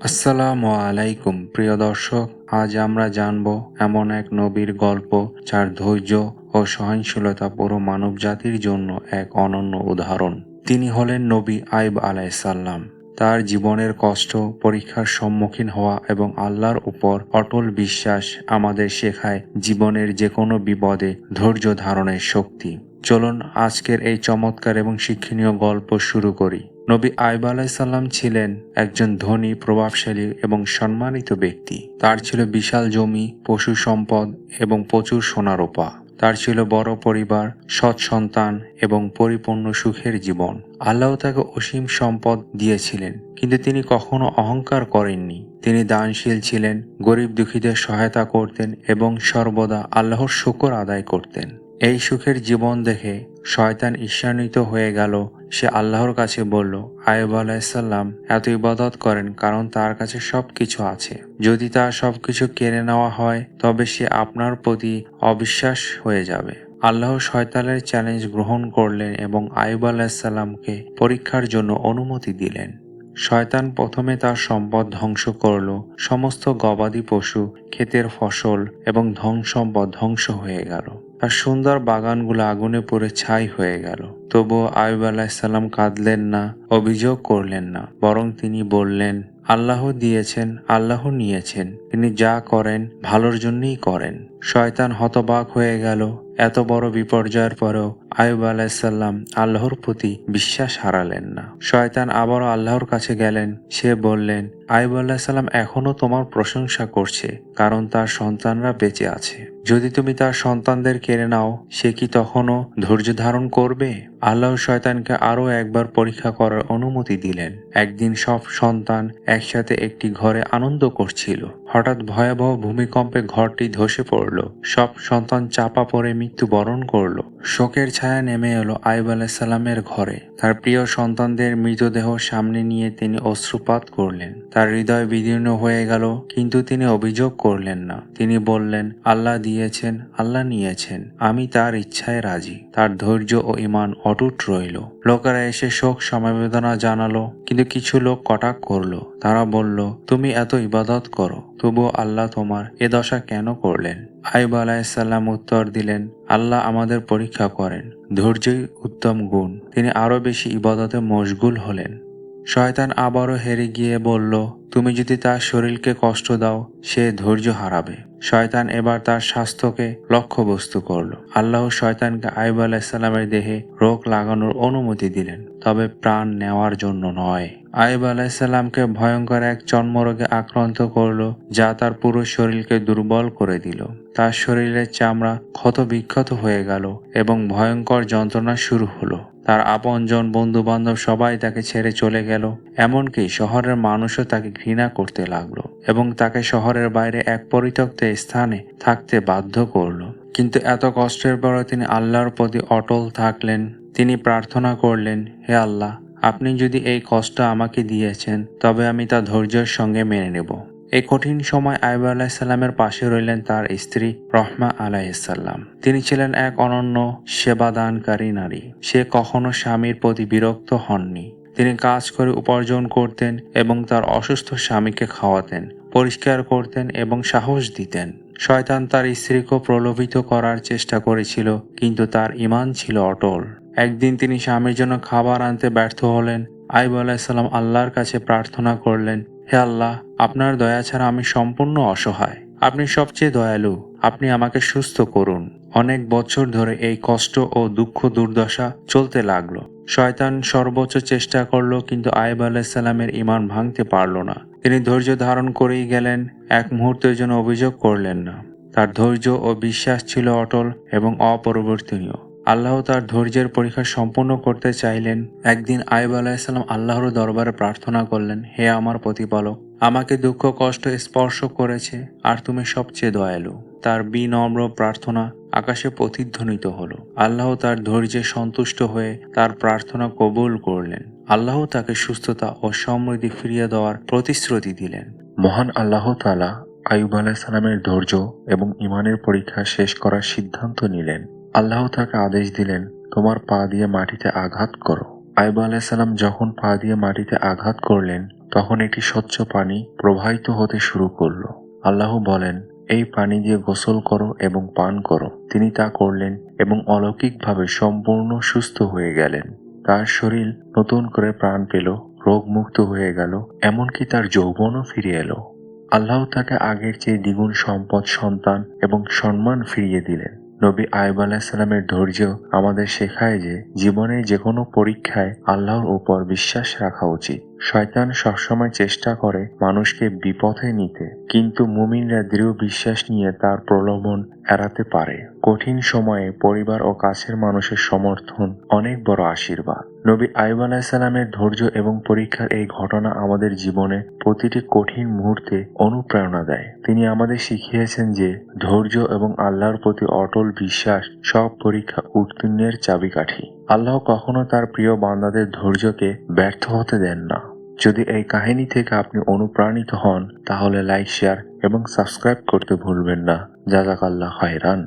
আসসালামু আলাইকুম, প্রিয় দর্শক। আজ আমরা জানব এমন এক নবীর গল্প যার ধৈর্য ও সহনশীলতা পুরো মানব জাতির জন্য এক অনন্য উদাহরণ। তিনি হলেন নবী আইব আলাইসাল্লাম। তার জীবনের কষ্ট, পরীক্ষার সম্মুখীন হওয়া এবং আল্লাহর উপর অটল বিশ্বাস আমাদের শেখায় জীবনের যে কোনো বিপদে ধৈর্য ধারণের শক্তি। চলুন আজকের এই চমৎকার এবং শিক্ষণীয় গল্প শুরু করি। নবী আইব আলাইসাল্লাম ছিলেন একজন ধনী, প্রভাবশালী এবং সম্মানিত ব্যক্তি। তার ছিল বিশাল জমি, পশু সম্পদ এবং প্রচুর সোনারোপা তার ছিল বড় পরিবার, সৎ সন্তান এবং পরিপূর্ণ সুখের জীবন। আল্লাহ তাকে অসীম সম্পদ দিয়েছিলেন, কিন্তু তিনি কখনো অহংকার করেননি। তিনি দানশীল ছিলেন, গরিব দুঃখীদের সহায়তা করতেন এবং সর্বদা আল্লাহর শুকর আদায় করতেন। এই সুখের জীবন দেখে শয়তান ঈর্ষান্বিত হয়ে গেল। সে আল্লাহর কাছে বলল, আয়ুব আলাইসাল্লাম, এত ইবাদত করেন কারণ তার কাছে সব কিছু আছে। যদি তার সব কিছু কেড়ে নেওয়া হয়, তবে সে আপনার প্রতি অবিশ্বাস হয়ে যাবে। আল্লাহ শয়তানের চ্যালেঞ্জ গ্রহণ করলেন এবং আয়ুব আলাইসাল্লামকে পরীক্ষার জন্য অনুমতি দিলেন। শয়তান প্রথমে তার সম্পদ ধ্বংস করল। সমস্ত গবাদি পশু, ক্ষেতের ফসল এবং ধন সম্পদ ধ্বংস হয়ে গেল। আর সুন্দর বাগানগুলো আগুনে পড়ে ছাই হয়ে গেল। তবুও আয়ুব আলাহিসাল্লাম কাঁদলেন না, অভিযোগ করলেন না, বরং তিনি বললেন, আল্লাহ দিয়েছেন, আল্লাহ নিয়েছেন। তিনি যা করেন, ভালোর জন্যই করেন। শয়তান হতবাক হয়ে গেল। এত বড় বিপর্যয়ের পরেও আয়ুব আলাইসাল্লাম আল্লাহর প্রতি বিশ্বাস হারালেন না। শয়তান আবারও আল্লাহর কাছে গেলেন, সে বললেন, আয়ুব আলাহিসাল্লাম এখনও তোমার প্রশংসা করছে, কারণ তার সন্তানরা বেঁচে আছে। যদি তুমি তার সন্তানদের কেড়ে নাও, সে কি তখনও ধৈর্য ধারণ করবে? আল্লাহ শয়তানকে আরও একবার পরীক্ষা করার অনুমতি দিলেন। একদিন সব সন্তান একসাথে একটি ঘরে আনন্দ করছিল। হঠাৎ ভয়াবহ ভূমিকম্পে ঘরটি ধসে পড়ল। সব সন্তান চাপা পড়ে মৃত্যুবরণ করল। শোকের ছায়া নেমে এলো আইব আলাইসাল্লামের ঘরে। তার প্রিয় সন্তানদের মৃতদেহ সামনে নিয়ে তিনি অশ্রুপাত করলেন। তার হৃদয় বিদীর্ণ হয়ে গেল, কিন্তু তিনি অভিযোগ করলেন না। তিনি বললেন, আল্লাহ দিয়েছেন, আল্লাহ নিয়েছেন, আমি তার ইচ্ছায় রাজি। তার ধৈর্য ও ইমান অটুট রইল। লোকেরা এসে শোক, সমবেদনা জানালো, কিন্তু কিছু লোক কটাক করল। তারা বলল, তুমি এত ইবাদত করো, তবুও আল্লাহ তোমার এ দশা কেন করলেন? আইব আলাইসাল্লাম উত্তর দিলেন, আল্লাহ আমাদের পরীক্ষা করেন, ধৈর্যই উত্তম গুণ। তিনি আরও বেশি ইবাদতে মশগুল হলেন। শয়তান আবারও হেরে গিয়ে বলল, তুমি যদি তার শরীরকে কষ্ট দাও, সে ধৈর্য হারাবে। শয়তান এবার তার স্বাস্থ্যকে লক্ষ্যবস্তু করল। আল্লাহ শয়তানকে আইব আলাইসাল্লামের দেহে রোগ লাগানোর অনুমতি দিলেন, তবে প্রাণ নেওয়ার জন্য নয়। আইব আলাইসাল্লামকে ভয়ঙ্কর এক চর্মরোগে আক্রান্ত করল, যা তার পুরো শরীরকে দুর্বল করে দিল। তার শরীরের চামড়া ক্ষত বিক্ষত হয়ে গেল এবং ভয়ঙ্কর যন্ত্রণা শুরু হলো। তার আপনজন বন্ধু বান্ধব সবাই তাকে ছেড়ে চলে গেল, এমনকি শহরের মানুষও তাকে ঘৃণা করতে লাগল এবং তাকে শহরের বাইরে এক পরিত্যক্ত স্থানে থাকতে বাধ্য করল। কিন্তু এত কষ্টের পরও তিনি আল্লাহর প্রতি অটল থাকলেন। তিনি প্রার্থনা করলেন, হে আল্লাহ আপনি যদি এই কষ্ট আমাকে দিয়েছেন, তবে আমি তা ধৈর্যের সঙ্গে মেনে নেব। এই কঠিন সময় আইব আলাহিসাল্লামের পাশে রইলেন তার স্ত্রী রহমা আলাইসাল্লাম তিনি ছিলেন এক অনন্য, সেবাদানকারী নারী। সে কখনো স্বামীর প্রতি বিরক্ত হননি। তিনি কাজ করে উপার্জন করতেন এবং তার অসুস্থ স্বামীকে খাওয়াতেন, পরিষ্কার করতেন এবং সাহস দিতেন। শয়তান তার স্ত্রীকে প্রলোভিত করার চেষ্টা করেছিল, কিন্তু তার ইমান ছিল অটল। একদিন তিনি স্বামীর জন্য খাবার আনতে ব্যর্থ হলেন। আইব আলাহিসাল্লাম আল্লাহর কাছে প্রার্থনা করলেন, হে আল্লাহ, আপনার দয়া ছাড়া আমি সম্পূর্ণ অসহায়। আপনি সবচেয়ে দয়ালু, আপনি আমাকে সুস্থ করুন। অনেক বছর ধরে এই কষ্ট ও দুঃখ দুর্দশা চলতে লাগল। শয়তান সর্বোচ্চ চেষ্টা করল, কিন্তু আইব আলাইসাল্লামের ইমান ভাঙতে পারল না। তিনি ধৈর্য ধারণ করেই গেলেন, এক মুহূর্তের জন্য অভিযোগ করলেন না। তার ধৈর্য ও বিশ্বাস ছিল অটল এবং অপরিবর্তনীয়। আল্লাহ তার ধৈর্যের পরীক্ষা সম্পূর্ণ করতে চাইলেন। একদিন আইব আলাহিসাল্লাম আল্লাহর দরবারে প্রার্থনা করলেন, হে আমার প্রতিপালক, আমাকে দুঃখ, কষ্ট স্পর্শ করেছে, আর তুমি সবচেয়ে দয়ালু। তার বিনম্র প্রার্থনা আকাশে প্রতিধ্বনিত হলো। আল্লাহ তার ধৈর্যে সন্তুষ্ট হয়ে তার প্রার্থনা কবুল করলেন। আল্লাহ তাকে সুস্থতা ও সমৃদ্ধি ফিরিয়ে দেওয়ার প্রতিশ্রুতি দিলেন। মহান আল্লাহ তালা আয়ুব আলাহিসাল্লামের ধৈর্য এবং ইমানের পরীক্ষা শেষ করার সিদ্ধান্ত নিলেন। আল্লাহ তাকে আদেশ দিলেন, তোমার পা দিয়ে মাটিতে আঘাত করো। আইব আলাইসাল্লাম যখন পা দিয়ে মাটিতে আঘাত করলেন, তখন একটি স্বচ্ছ পানি প্রবাহিত হতে শুরু করল। আল্লাহ বলেন, এই পানি দিয়ে গোসল করো এবং পান করো। তিনি তা করলেন এবং অলৌকিকভাবে সম্পূর্ণ সুস্থ হয়ে গেলেন। তার শরীর নতুন করে প্রাণ পেল, রোগমুক্ত হয়ে গেল, এমনকি তার যৌবনও ফিরে এলো। আল্লাহ তাকে আগের চেয়ে দ্বিগুণ সম্পদ, সন্তান এবং সম্মান ফিরিয়ে দিলেন। নবী আয়ব আলাহিসাল্লামের ধৈর্য আমাদের শেখায় যে জীবনে যে কোনো পরীক্ষায় আল্লাহর উপর বিশ্বাস রাখা উচিত। শয়তান সবসময় চেষ্টা করে মানুষকে বিপথে নিতে, কিন্তু মুমিনরা দৃঢ় বিশ্বাস নিয়ে তার প্রলোভন এড়াতে পারে। কঠিন সময়ে পরিবার ও কাছের মানুষের সমর্থন অনেক বড় আশীর্বাদ। নবী আইব আলাহিসাল্লামের ধৈর্য এবং পরীক্ষার এই ঘটনা আমাদের জীবনে প্রতিটি কঠিন মুহূর্তে অনুপ্রেরণা দেয়। তিনি আমাদের শিখিয়েছেন যে ধৈর্য এবং আল্লাহর প্রতি অটল বিশ্বাস সব পরীক্ষা উত্তীর্ণের চাবিকাঠি। আল্লাহ কখনো তার প্রিয় বান্দাদের ধৈর্যকে ব্যর্থ হতে দেন না। যদি এই কাহিনী থেকে আপনি অনুপ্রাণিত হন, তাহলে লাইক, শেয়ার এবং সাবস্ক্রাইব করতে ভুলবেন না। জাজাকাল্লাহ খায়রান।